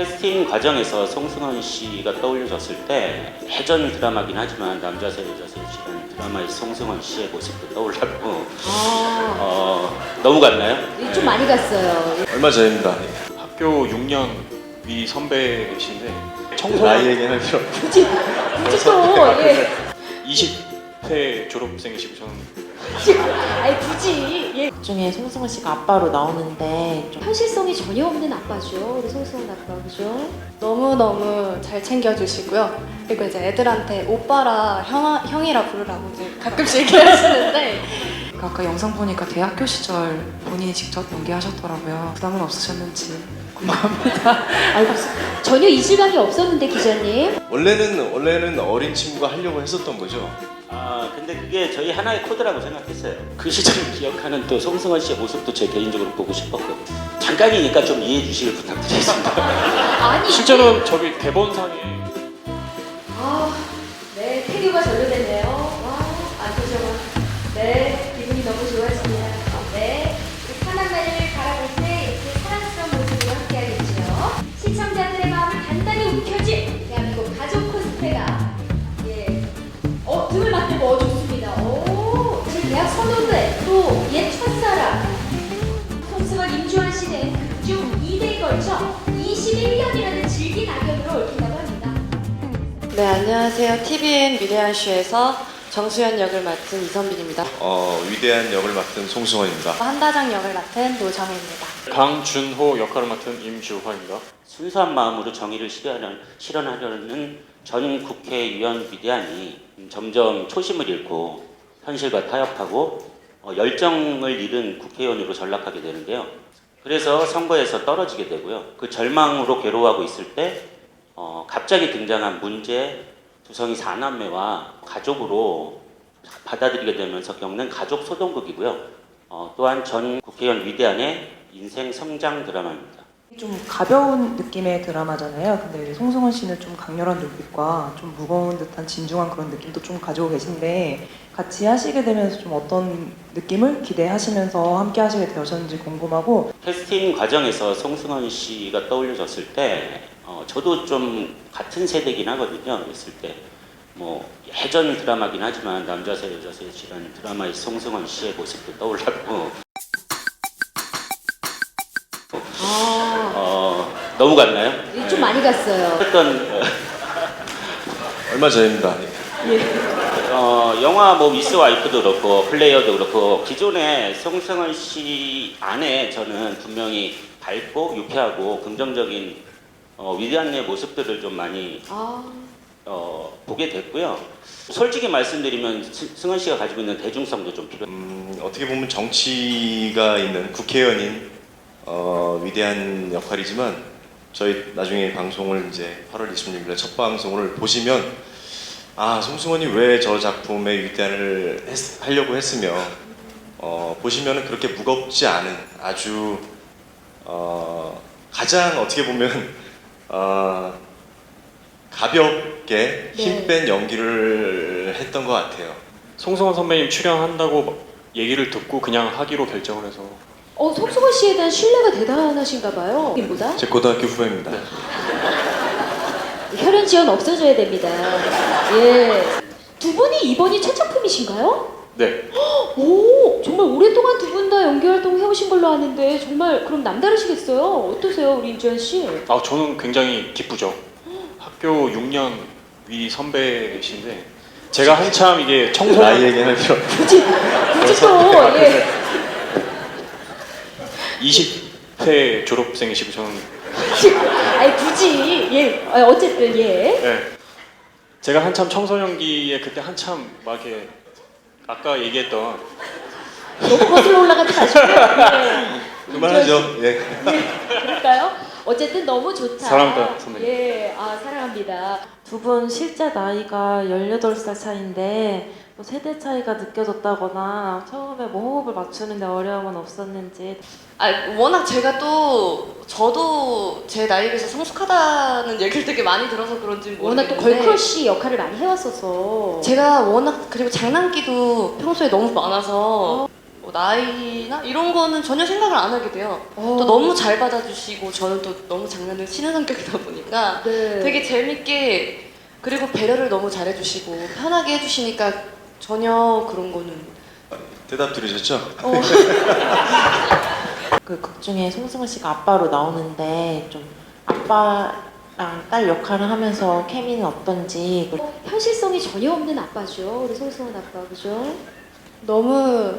캐스팅 과정에서 송승헌 씨가 떠올려졌을 때 해전 드라마긴 하지만 남자 세 여자 세라는 드라마의 송승헌 씨의 모습도 떠올랐고 아, 어, 너무 같나요? 좀 많이 갔어요. 얼마 전입니다. 학교 6년 위 선배이신데 나이 청소년 얘기할 필요 없고. 굳이, 굳이 또, 예. 20회 졸업생이시고 저는 아니, 굳이, 예. 중에 송승헌 씨가 아빠로 나오는데 좀 현실성이 전혀 없는 아빠죠. 우리 송승헌 아빠, 그죠? 너무너무 잘 챙겨주시고요. 그리고 이제 애들한테 오빠라 형, 형이라 부르라고 이제 가끔씩 얘기하시는데 아까 영상 보니까 대학교 시절 본인이 직접 연기하셨더라고요. 부담은 없으셨는지 궁금합니다. 아이고, 전혀 이질감이 없었는데, 기자님. 원래는 원래는 어린 친구가 하려고 했었던 거죠. 아 근데 그게 저희 하나의 코드라고 생각했어요. 그 시절을 기억하는 또 송승헌 씨의 모습도 제 개인적으로 보고 싶었고 잠깐이니까 좀 이해해 주시길 부탁드리겠습니다. 아니, 실제로 저기 대본상에 아, 네, 태교가 절로 됐네요. 와, 좋아. 네, 네 안녕하세요 TVN 위대한 쇼에서 정수연 역을 맡은 이선빈입니다 어, 위대한 역을 맡은 송승헌입니다. 한다장 역을 맡은 노정혜입니다. 강준호 역할을 맡은 임주환입니다. 순수한 마음으로 정의를 실현하려는, 실현하려는 전 국회의원 위대한이 점점 초심을 잃고 현실과 타협하고 어, 열정을 잃은 국회의원으로 전락하게 되는데요. 그래서 선거에서 떨어지게 되고요. 그 절망으로 괴로워하고 있을 때 어, 갑자기 등장한 문제 두성이 사남매와 가족으로 받아들이게 되면서 겪는 가족 소동극이고요. 어, 또한 전 국회의원 위대한의 인생 성장 드라마입니다. 좀 가벼운 느낌의 드라마잖아요. 근데 송승헌 씨는 좀 강렬한 눈빛과 좀 무거운 듯한 진중한 그런 느낌도 좀 가지고 계신데 같이 하시게 되면서 좀 어떤 느낌을 기대하시면서 함께 하시게 되셨는지 궁금하고 캐스팅 과정에서 송승헌 씨가 떠올려졌을 때 어, 저도 좀 같은 세대긴 하거든요. 있을 때뭐 해전 드라마긴 하지만 남자세 여자세라는 드라마의 송승헌 씨의 모습도 떠올랐고 아, 어, 너무 같나요? 좀 많이 갔어요. 어떤 어, 얼마 전입니다. 어, 영화 뭐 미스 와이프도 그렇고 플레이어도 그렇고 기존에 송승헌 씨 안에 저는 분명히 밝고 유쾌하고 긍정적인 어, 위대한 의 모습들을 좀 많이 아, 어, 보게 됐고요. 솔직히 말씀드리면 스- 승헌 씨가 가지고 있는 대중성도 좀 필요. 음, 어떻게 보면 정치가 있는 국회의원인 어, 위대한 역할이지만 저희 나중에 방송을 이제 8월 26일 첫 방송을 보시면 아 송승헌이 왜 저 작품의 위대한을 했- 하려고 했으며 어, 보시면은 그렇게 무겁지 않은 아주 어, 가장 어떻게 보면 어, 가볍게 힘뺀 연기를 했던 것 같아요. 송승헌 선배님 출연한다고 얘기를 듣고 그냥 하기로 결정을 해서 어, 송승헌 씨에 대한 신뢰가 대단하신가 봐요. 이보다 제 고등학교 후배입니다. 혈연 지원 없어져야 됩니다. 예. 두 분이 이번이 첫 작품이신가요? 네 오, 정말 오랫동안 두 분 다 연기 활동 해오신 걸로 아는데 정말 그럼 남다르시겠어요? 어떠세요, 우리 임주현 씨? 아 저는 굉장히 기쁘죠. 학교 6년 위 선배이신데 제가 한참 이게 나이 청소년 얘기할 필요 없고. 굳이 굳이 또 예. 20회 졸업생이시고 저는 아니 굳이 예. 아, 어쨌든 예. 네. 제가 한참 청소년기에 그때 한참 막 이렇게 아까 얘기했던 너무 거슬러 올라가지 마시고요. 예. 그만하죠. 예. 예. 그럴까요? 어쨌든 너무 좋다. 사랑합니다, 선배님. 예, 아 사랑합니다. 두 분 실제 나이가 18살 차인데 뭐 세대 차이가 느껴졌다거나 처음에 뭐 호흡을 맞추는데 어려움은 없었는지 아 워낙 제가 또 저도 제 나이에 비해서 성숙하다는 얘기를 되게 많이 들어서 그런지 워낙 또 모르겠는데 걸크러쉬 역할을 많이 해왔어서 제가 워낙 그리고 장난기도 평소에 너무 많아서 뭐 나이나 이런 거는 전혀 생각을 안 하게 돼요. 어. 또 너무 잘 받아주시고 저는 또 너무 장난을 치는 성격이다 보니까 네. 되게 재밌게 그리고 배려를 너무 잘해주시고 편하게 해주시니까 전혀 그런 거는 대답 들으셨죠? 그 극 중에 송승헌 씨가 아빠로 나오는데 좀 아빠랑 딸 역할을 하면서 케미는 어떤지 그 어, 현실성이 전혀 없는 아빠죠. 우리 송승헌 아빠 그죠? 너무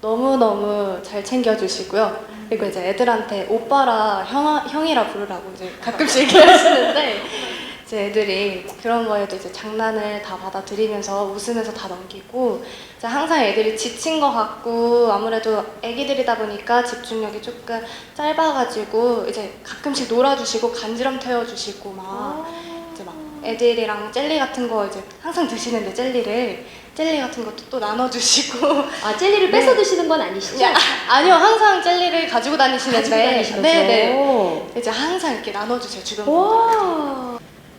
너무 너무 잘 챙겨주시고요. 그리고 이제 애들한테 오빠라 형 형이라 부르라고 이제 가끔씩 얘기하시는데 이제 애들이 그런 거에도 이제 장난을 다 받아들이면서 웃으면서 다 넘기고 이제 항상 애들이 지친 것 같고 아무래도 애기들이다 보니까 집중력이 조금 짧아가지고 이제 가끔씩 놀아주시고 간지럼 태워주시고 막 이제 막 애들이랑 jel리 같은 거 이제 항상 드시는데 젤리를 젤리 같은 것도 또 나눠주시고 아 젤리를 네. 뺏어 드시는 건 아니시죠? 야, 아니요 항상 젤리를 가지고 다니시는데 가지고 다니시면서. 네네 이제 항상 이렇게 나눠주세요 주변 분들 와.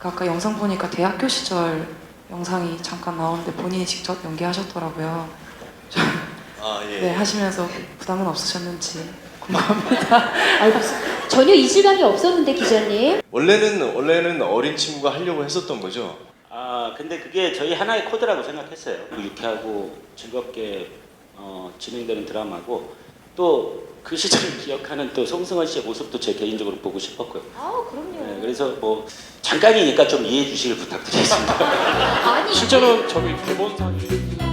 그 아까 영상 보니까 대학교 시절 영상이 잠깐 나오는데 본인이 직접 연기하셨더라고요. 아 예. 네, 하시면서 부담은 없으셨는지 궁금합니다. 아이고 전혀 이질감이 없었는데 기자님. 원래는 원래는 어린 친구가 하려고 했었던 거죠. 아 근데 그게 저희 하나의 코드라고 생각했어요. 유쾌하고 즐겁게 어, 진행되는 드라마고 또 그 시절을 기억하는 또 송승헌 씨의 모습도 제 개인적으로 보고 싶었고요. 아 그럼요. 네, 그래서 뭐 잠깐이니까 좀 이해해 주시길 부탁드리겠습니다. 아니 실제로 저기 대본상이